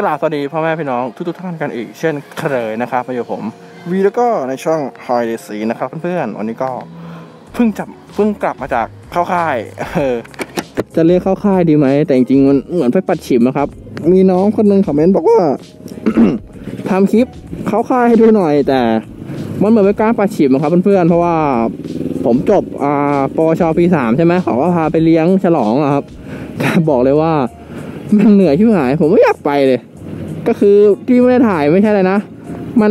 กราบสวัสดีพ่อแม่พี่น้องทุกๆท่านกันอีก เช่นเคยนะครับมาอยู่ผม วีแล้วก็ในช่องฮอยเดซีนะครับเพื่อนๆวันนี้ก็เพิ่งจับเพิ่งกลับมาจากเข้าค่ายเออจะเรียกเข้าค่ายดีไหมแต่จริงๆมันเหมือนไปปัดฉิมนะครับ มีน้องคนหนึงคอมเมนต์บอกว่าทำคลิปเข้าค่ายให้ดูหน่อย แต่มันเหมือนเป็นการปัดฉิมอะครับเพื่อนๆเพราะว่าผมจบอ่าปวชปีสามใช่ไหมเขาก็พาไปเลี้ยงฉลองอะครับแต่บอกเลยว่ามันเหนื่อยที่หาย ผมไม่อยากไปเลย ก็คือที่ไม่ได้ถ่ายไม่ใช่เลยนะ มัน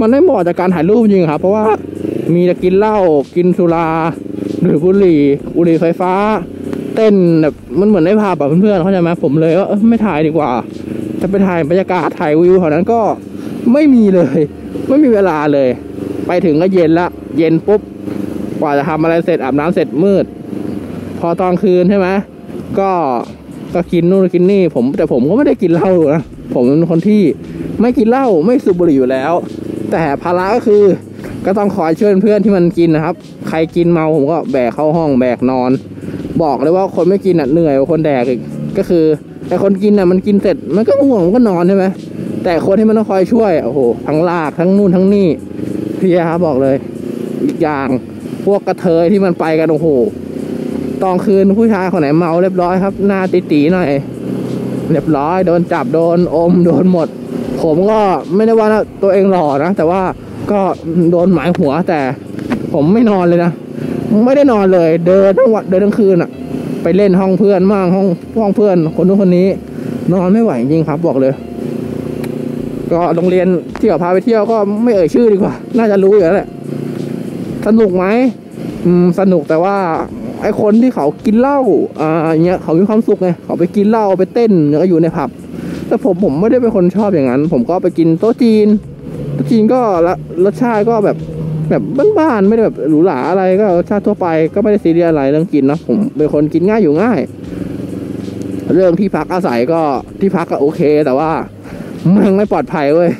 มันไม่เหมาะจากการถ่ายรูปจริงครับ เพราะว่ามีแต่กินเหล้ากินสุราหรือบุหรี่บุหรี่ไฟฟ้า เต้นแบบมันเหมือนได้ภาพแบบเพื่อนๆเข้าใจไหมผมเลยว่าไม่ถ่ายดีกว่า จะไปถ่ายบรรยากาศถ่ายวิวแถวนั้นก็ไม่มีเลย ไม่มีเวลาเลย ไปถึงก็เย็นละ เย็นปุ๊บกว่าจะทำอะไรเสร็จอาบน้ำเสร็จมืด พอตอนคืนใช่ไหมก็ก็กินนู่นกินนี่ผมแต่ผมก็ไม่ได้กินเหล้านะ ผมเป็นคนที่ไม่กินเหล้าไม่สูบบุหรี่อยู่แล้ว แต่ภาระก็คือ ก็ต้องคอยเช่วยเพื่อนที่มันกินนะครับ ใครกินเมาผมก็แบกเข้าห้องแบกนอน บอกเลยว่าคนไม่กินอะเหนื่อยกว่าคนแดกอีกก็คือ แต่คนกินอะมันกินเสร็จมันก็ง่วงมันก็นอนใช่ไหมแต่คนที่มันต้องคอยช่วยโอ้โหทั้งลากทั้งนู่นทั้งนี่เพียครับบอกเลยอีกอย่างพวกกระเทยที่มันไปกันโอ้โหตอนคืนผู้ชายคนไหนเมาเรียบร้อยครับ หน้าตีๆหน่อย เรียบร้อยโดนจับโดนอมโดนหมด ผมก็ไม่ได้ว่าตัวเองหล่อนะ แต่ว่าก็โดนหมายหัวแต่ผมไม่นอนเลยนะ ไม่ได้นอนเลย เดินทั้งวันเดินทั้งคืนอะไปเล่นห้องเพื่อนมั่งห้องห้องเพื่อน คนนู้นคนนี้ นอนไม่ไหวจริงครับบอกเลย ก็โรงเรียนที่เขาพาไปเที่ยวก็ไม่เอ่ยชื่อดีกว่า น่าจะรู้อยู่แล้วแหละสนุกไหมอืมสนุกแต่ว่า ไอคนที่เขากินเหล้าอ่าอย่างเงี้ยเขามีความสุขไงเขาไปกินเหล้าไปเต้นแล้วก็อยู่ในผับ แต่ผมผมไม่ได้เป็นคนชอบอย่างนั้น ผมก็ไปกินโต๊ะจีนโต๊ะจีนก็ละรสชาติก็แบบแบบบ้านๆไม่ได้แบบหรูหราอะไรก็รสชาติทั่วไปก็ไม่ได้ซีเรียสอะไรเรื่องกินนะผมเป็นคนกินง่ายอยู่ง่าย เรื่องที่พักอาศัยก็ที่พักก็โอเค แต่ว่ามันไม่ปลอดภัยเว้ย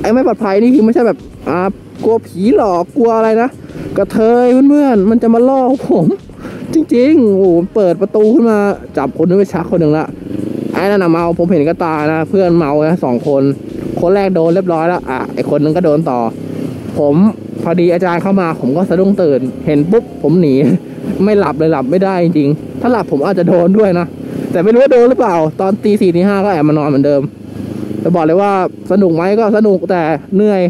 ไอ้ไม่ปลอดภัยนี่คือไม่ใช่แบบอ่ากลัวผีหลอกกลัวอะไรนะ กระเทยเพื่อนๆมันจะมาล่อผม จริงๆโอ้โหเปิดประตูขึ้นมาจับคนนึงไปชักคนหนึ่งละไอ้นั่นน่ะเมาผมเห็นกระตานะเพื่อนเมานะสองคน คนแรกโดนเรียบร้อยแล้วอะไอคนนึงก็โดนต่อ ผมพอดีอาจารย์เข้ามาผมก็สะดุ้งตื่น เห็นปุ๊บผมหนี ไม่หลับเลยหลับไม่ได้จริงๆถ้าหลับผมอาจจะโดนด้วยนะแต่ไม่รู้ว่าโดนหรือเปล่า ตอนตีสี่ตีห้าก็แอบมานอนเหมือนเดิมจะบอกเลยว่าสนุกไหมก็สนุกแต่เหนื่อย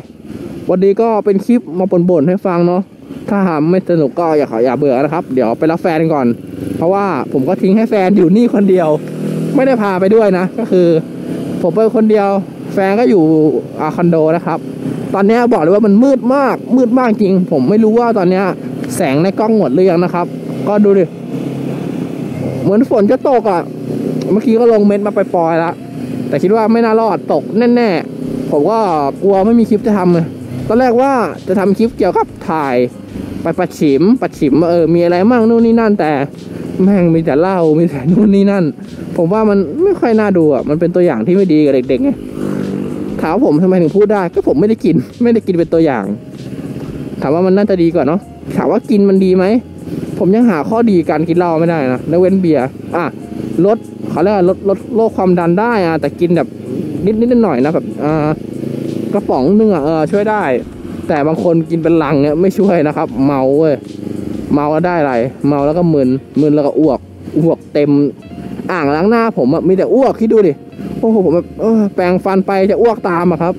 วันนี้ก็เป็นคลิปมาบ่นๆให้ฟังเนาะ ถ้าหาไม่สนุกก็อย่าขออย่าเบื่อนะครับ เดี๋ยวไปรับแฟนก่อน เพราะว่าผมก็ทิ้งให้แฟนอยู่นี่คนเดียว ไม่ได้พาไปด้วยนะ ก็คือ ผมไปคนเดียว แฟนก็อยู่อาคอนโดนะครับ ตอนนี้บอกเลยว่ามันมืดมาก มืดมากจริง ผมไม่รู้ว่าตอนนี้แสงในกล้องหมดหรือยังนะครับ ก็ดูดิ เหมือนฝนจะตกอะ เมื่อกี้ก็ลงเม็ดมาไปปล่อยแล้วแต่คิดว่าไม่น่ารอดตกแน่ๆผมก็กลัวไม่มีคลิปจะทำเลย ตอนแรกว่าจะทำคลิปเกี่ยวกับถ่าย ไปปัดฉิมปัดฉิมเออมีอะไรมั่งนู่นนี่นั่นแต่ แม่งมีแต่เหล้ามีแต่นู่นนี่นั่น ผมว่ามันไม่ค่อยน่าดูอะมันเป็นตัวอย่างที่ไม่ดีกับเด็กๆไงถามผมทำไมถึงพูดได้ก็ผมไม่ได้กิน ไม่ได้กินเป็นตัวอย่าง ถามว่ามันน่าจะดีกว่าเนาะถามว่ากินมันดีไหมผมยังหาข้อดีการกินเหล้าไม่ได้นะแล้วเว้นเบียร์อะลดเขาเรียกลดลดโรคความดันได้อะแต่กินแบบนิดนิดหน่อยนะแบบอ่า ระป๋องนึงอะเออช่วยได้ แต่บางคนกินเป็นลังเนี่ยไม่ช่วยนะครับ เมาเว้ยเมาแล้วได้อะไร เมาแล้วก็มึนมึนแล้วก็อ้วกอ้วกเต็ม อ่างล้างหน้าผมอะมีแต่อ้วกคิดดูดิโอ้โหผมแบบแปรงฟันไปจะอ้วกตามอะครับ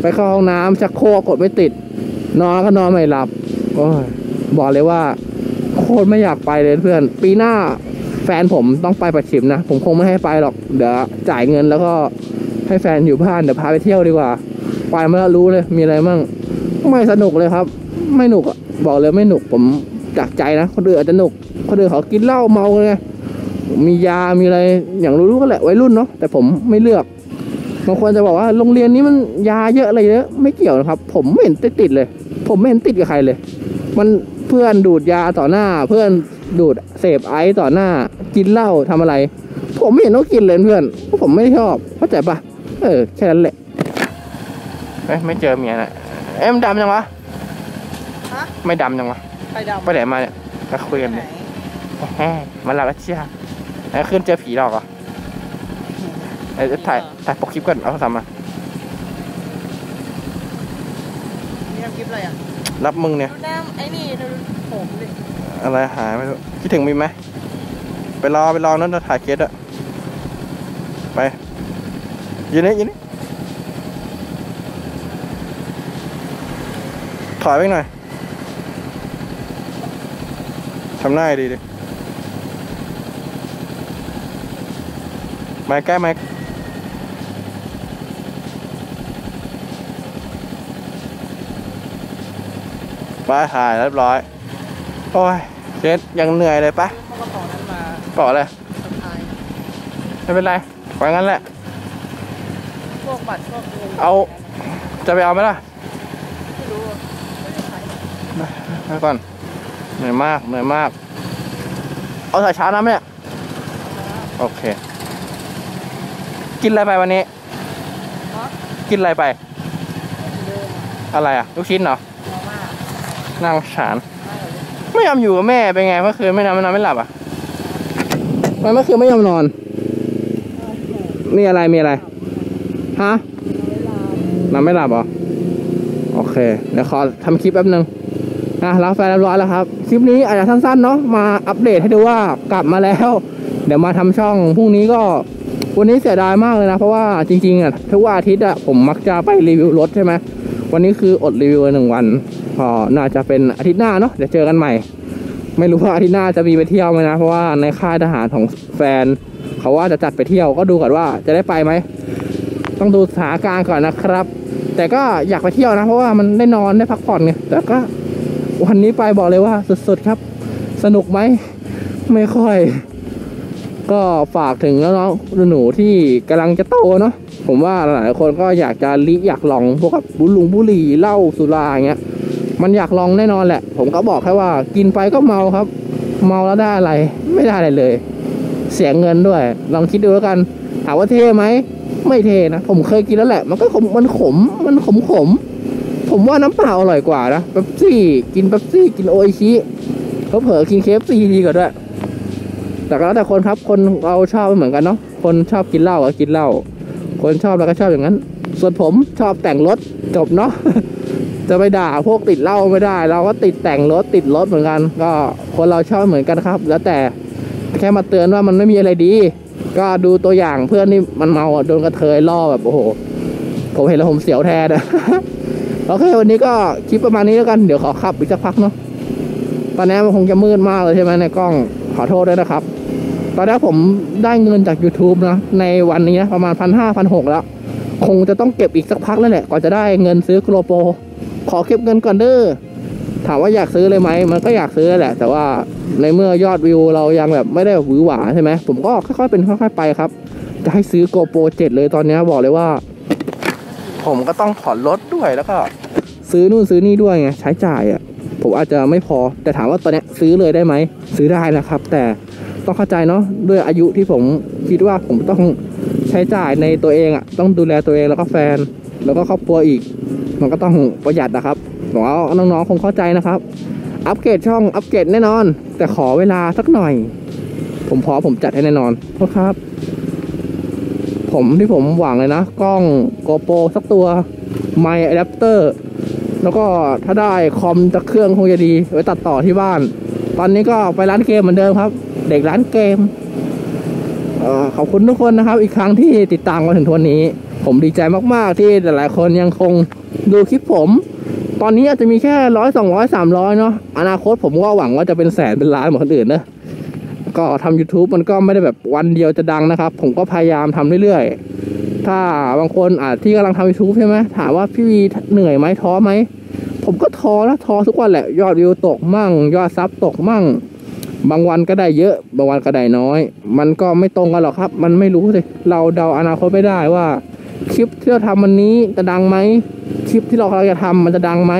ไปเข้าห้องน้ำชักโครกกดไม่ติด นอนก็นอนไม่หลับโอ้ยบอกเลยว่าโคตรไม่อยากไปเลยเพื่อน ปีหน้าแฟนผมต้องไปประชิมนะ ผมคงไม่ให้ไปหรอก เดี๋ยวจ่ายเงินแล้วก็ ให้แฟนอยู่บ้านเดี๋ยวพาไปเที่ยวดีกว่า ไปมาแล้วรู้เลย มีอะไรมั่ง ไม่สนุกเลยครับ ไม่หนุกบอกเลยไม่หนุกผมจากใจนะคนอื่นอาจจะหนุกคนอื่นเขากินเหล้าเมาไงมียา มีอะไร อย่างรู้ๆก็แหละวัยรุ่นเนาะ แต่ผมไม่เลือก บางคนจะบอกว่าโรงเรียนนี้มันยาเยอะอะไรเยอะ ไม่เกี่ยวนะครับ ผมไม่เห็นติดเลย ผมไม่เห็นติดกับใครเลย มันเพื่อนดูดยาต่อหน้า เพื่อนดูดเสพไอซ์ต่อหน้า กินเหล้าทำอะไร ผมไม่เห็นต้องกินเลยเพื่อนเพราะผมไม่ชอบ เข้าใจปะ เออ แค่นั้นแหละเอ้ยไม่เจอเมียนะเอ้ยมันดำยังวะฮะ ไม่ดำยังวะไฟดำไปไหนมาเนี่ยมาคุยกันไหนเลยแหมมันหลับแล้วเชียแล้วขึ้นเจอผีหรอกเหรอเดี๋ยวถ่ายถ่ายปกคลิปก่อนเอาโทรศัพท์มานี่ทำคลิปอะไรอะรับมึงเนี่ย ดูน้ำไอ้นี่ดูผมดิอะไรหายไม่รู้คิดถึงมีไหมไปรอไปรอนั่นจะถ่ายเคสอะไป ยืนนี่ยืนนี่ถอยไปหน่อยทำหน้าให้ดีดิไม้ใกล้ไม้ไปถ่ายเรียบร้อย โอ้ยเคสยังเหนื่อยเลยปะเขากระเป๋านั้นมาต่อเลยสะพายไม่เป็นไรปล่อยงั้นแหละพว กบัตรพวกเงินเอา จะไปเอาไหมล่ะไม่รู้อะไม่ได้ใช้ไปก่อนเหนื่อยมากเหนื่อยมาก เอาสายชาร์จนะไหมเนี่ยโอเค กินอะไรไปวันนี้เพราะกินอะไรไปเดิมอะไรอะ ลูกชิ้นเหรอมาม่านั่งฉานไม่เหรอไม่ยอมอยู่กับแม่เป็นไงเมื่อคืนไม่นอนไม่นอนไม่หลับอะทำไมันเมื่อคืนไม่ยอมนอน มีอะไรมีอะไร ฮะนอนไม่หลับเหรอ โอเค เดี๋ยวขอทำคลิปแป๊บนึงอะรับแฟนเรียบร้อยแล้วครับ คลิปนี้อาจจะสั้นๆเนาะ มาอัปเดตให้ดูว่ากลับมาแล้ว เดี๋ยวมาทำช่อง พรุ่งนี้ก็ วันนี้เสียดายมากเลยนะ เพราะว่าจริงๆอะ ทุกวันอาทิตย์อะผมมักจะไปรีวิวรถใช่ไหม วันนี้คืออดรีวิวหนึ่งวัน พอ น่าจะเป็นอาทิตย์หน้าเนาะ เดี๋ยวเจอกันใหม่ ไม่รู้ว่าอาทิตย์หน้าจะมีไปเที่ยวไหมนะ เพราะว่าในค่ายทหารของแฟน เขาว่าจะจัดไปเที่ยว ก็ดูก่อนว่าจะได้ไปไหม ต้องดูสถานการณ์ก่อนนะครับ แต่ก็อยากไปเที่ยวนะ เพราะว่ามันได้นอนได้พักผ่อนไงแต่ก็วันนี้ไปบอกเลยว่าสุดๆครับ สนุกไหมไม่ค่อย ก็ฝากถึงน้องๆหนูที่กำลังจะโตเนาะผมว่าหลายคนก็อยากจะลิอยากลองพวกบบบุหรุงบุหรี่เหล้าสุราอย่างเงี้ย มันอยากลองแน่นอนแหละ ผมก็บอกแค่ว่ากินไปก็เมาครับ เมาแล้วได้อะไร ไม่ได้อะไรเลย เสียเงินด้วย ลองคิดดูแล้วกัน ถามว่าเท่ไหม ไม่เทนะ ผมเคยกินแล้วแหละ มันก็ขมมันขม มันขมขม ผมว่าน้ำเปล่าอร่อยกว่านะเป๊ปซี่ กินเป๊ปซี่ กินโออิชิเขาเผลอกินเคฟซีดีกว่าด้วย แต่ก็แล้วแต่คนครับ คนเราชอบไม่เหมือนกันเนาะ คนชอบกินเหล้าก็กินเหล้า คนชอบแล้วก็ชอบอย่างนั้น ส่วนผมชอบแต่งรถจบเนาะ จะไปด่าพวกติดเหล้าไม่ได้ เราก็ติดแต่งรถติดรถเหมือนกัน ก็คนเราชอบเหมือนกันครับ แล้วแต่แค่มาเตือนว่ามันไม่มีอะไรดี ก็ดูตัวอย่างเพื่อนที่มันเมาโดนกระเทยล่อแบบโอ้โห ผมเห็นแล้วผมเสียวแทนอะโอเควันนี้ก็คลิปประมาณนี้แล้วกันเดี๋ยวขอขับอีกสักพักเนาะตอนนี้มันคงจะมืดมากเลยใช่ไหมในกล้องขอโทษด้วยนะครับ ตอนนี้ผมได้เงินจาก YouTube นะ ในวันนี้นะประมาณพันห้าพันหกแล้ว คงจะต้องเก็บอีกสักพักแล้วแหละก่อนจะได้เงินซื้อโกลโปรขอเก็บเงินก่อนเด้อ ถามว่าอยากซื้อเลยไหมมันก็อยากซื้อแหละ แต่ว่าในเมื่อยอดวิวเรายังแบบไม่ได้หวือหวาใช่ไหมผมก็ค่อยๆเป็นค่อยๆไปครับ จะให้ซื้อโกโปรเจ็ดเลยตอนนี้บอกเลยว่า ผมก็ต้องผ่อนรถด้วยแล้วก็ ซื้อนู่นซื้อนี่ด้วยไงใช้จ่ายอะผมอาจจะไม่พอ แต่ถามว่าตอนนี้ซื้อเลยได้ไหมซื้อได้นะครับ แต่ต้องเข้าใจเนาะด้วยอายุที่ผมคิดว่าผมต้องใช้จ่ายในตัวเองอะต้องดูแลตัวเองแล้วก็แฟน แล้วก็ครอบครัวอีก มันก็ต้องประหยัดนะครับ หวังว่าน้องๆคงเข้าใจนะครับ อัปเกรดช่องอัปเกรดแน่นอน แต่ขอเวลาสักหน่อย ผมพอผมจัดให้แน่นอนโทษครับ ผมที่ผมหวังเลยนะ กล้องโกโปรสักตัวไมค์อะแดปเตอร์แล้วก็ถ้าได้คอมจะเครื่องคงจะดีไว้ตัดต่อที่บ้าน ตอนนี้ก็ไปร้านเกมเหมือนเดิมครับ เด็กร้านเกมเอ่อขอบคุณทุกคนนะครับ อีกครั้งที่ติดตามมาถึงทวนนี้ ผมดีใจมาก ๆ ที่หลายๆคนยังคงดูคลิปผม ตอนนี้อาจจะมีแค่ร้อยสองร้อยสามร้อยเนาะอนาคตผมก็หวังว่าจะเป็นแสนเป็นล้านเหมือนคนอื่นนะก็ทำ YouTube มันก็ไม่ได้แบบวันเดียวจะดังนะครับ ผมก็พยายามทำเรื่อยๆ ถ้าบางคนอาจที่กำลังทำ YouTube ใช่ไหมถามว่าพี่วีเหนื่อยไหมท้อไหม ผมก็ท้อนะท้อทุกวันแหละ ยอดวิวตกมั่ง ยอดซับตกมั่ง บางวันก็ได้เยอะ บางวันก็ได้น้อย มันก็ไม่ตรงกันหรอกครับ มันไม่รู้สิเราเดาอนาคตไม่ได้ว่า คลิปที่เราทำวันนี้จะดังไหม คลิปที่เรากำลังจะทำมันจะดังไหม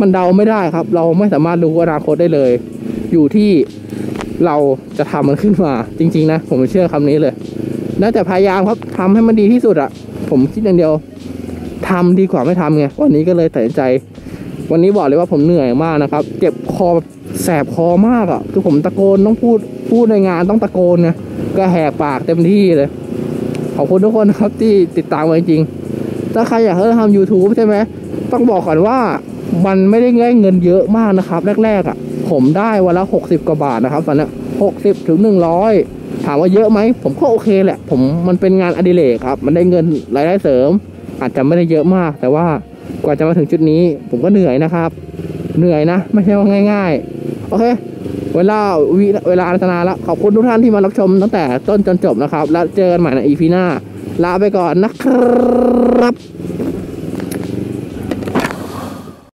มันเดาไม่ได้ครับ เราไม่สามารถรู้อนาคตได้เลย อยู่ที่เราจะทำมันขึ้นมา จริง ๆ นะ ผมเชื่อคำนี้เลยน่าจะพยายามครับทำให้มันดีที่สุดอะผมคิดอย่างเดียวทำดีกว่าไม่ทำไงวันนี้ก็เลยตัดใจ วันนี้บอกเลยว่าผมเหนื่อยมากนะครับ เจ็บคอแสบคอมากอะคือผมตะโกนต้องพูดพูดในงานต้องตะโกนไงก็แหกปากเต็มที่เลยขอบคุณทุกคนนะครับที่ติดตามมาจริง ถ้าใครอยากให้เราทำ YouTube ใช่ไหมต้องบอกก่อนว่ามันไม่ได้ได้เงินเยอะมากนะครับ แรกๆอะ ผมได้วันละ60กว่าบาทนะครับตอนนี้หกสิบถึง100ถามว่าเยอะไหม ผมก็โอเคแหละ ผมมันเป็นงานอดิเรกครับ มันได้เงินรายได้เสริม อาจจะไม่ได้เยอะมาก แต่ว่ากว่าจะมาถึงจุดนี้ ผมก็เหนื่อยนะครับ เหนื่อยนะ ไม่ใช่ว่าง่าย ๆ โอเค เวลาวิเวลาอันตนาแล้วขอบคุณทุกท่านที่มารับชมตั้งแต่ต้นจนจบนะครับ แล้วเจอกันใหม่ในอีพีหน้า ลาไปก่อนนะครับ